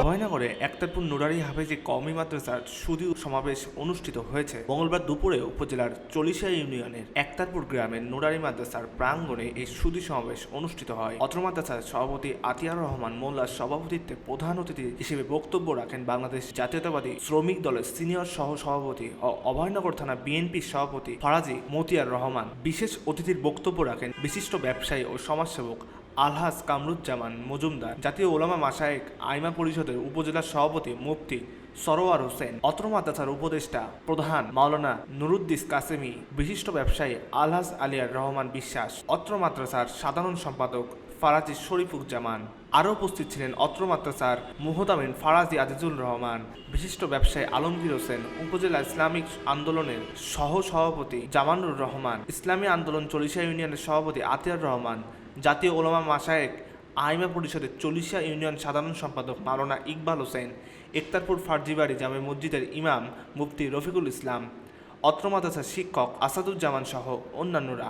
অভয়নগরে একতারপুর নুরারি হাফেজি কওমি মাদ্রাসার সুদী সমাবেশ অনুষ্ঠিত হয়েছে। মঙ্গলবার দুপুরে উপজেলার চলিশা ইউনিয়নের একতারপুর গ্রামের নুরারি মাদ্রাসার প্রাঙ্গণে এই সুদী সমাবেশ অনুষ্ঠিত হয়। অত্র মাদ্রাসার সভাপতি আতিয়ার রহমান মোল্লার সভাপতিত্বে প্রধান অতিথি হিসেবে বক্তব্য রাখেন বাংলাদেশ জাতীয়তাবাদী শ্রমিক দলের সিনিয়র সহ সভাপতি ও অভয়নগর থানা বিএনপির সভাপতি ফরাজি মতিয়ার রহমান। বিশেষ অতিথির বক্তব্য রাখেন বিশিষ্ট ব্যবসায়ী ও সমাজসেবক আলহাজ কামরুজ্জামান মজুমদার জাতীয় ওলামা মাসায়েক আইমা পরিষদের উপজেলা সভাপতি মুফতি সরোয়ার হোসেন অত্র মাদ্রাসার উপদেষ্টা, প্রধান মাওলানা নুরুদ্দিস কাসেমি, বিশিষ্ট ব্যবসায়ী আলহাজ আলিয়ার রহমান বিশ্বাস অত্র মাদ্রাসার সাধারণ সম্পাদক ফারাজি শরীফুজ্জামান। আরও উপস্থিত ছিলেন অত্র মাদ্রাসার মুহতামিন ফারাজি আজিজুল রহমান, বিশিষ্ট ব্যবসায়ী আলমগীর হোসেন, উপজেলা ইসলামিক আন্দোলনের সহ সভাপতি জামানুর রহমান, ইসলামী আন্দোলন চলিশা ইউনিয়নের সভাপতি আতিয়ার রহমান, জাতীয় ওলামা মাসায়েক আইমা পরিষদের চল্লিশা ইউনিয়ন সাধারণ সম্পাদক মাওলানা ইকবাল হোসেন, একতারপুর ফার্জিবাড়ি জামে মসজিদের ইমাম মুফতি রফিকুল ইসলাম, অত্র মাদ্রাসার শিক্ষক আসাদুজ্জামান সহ অন্যান্যরা।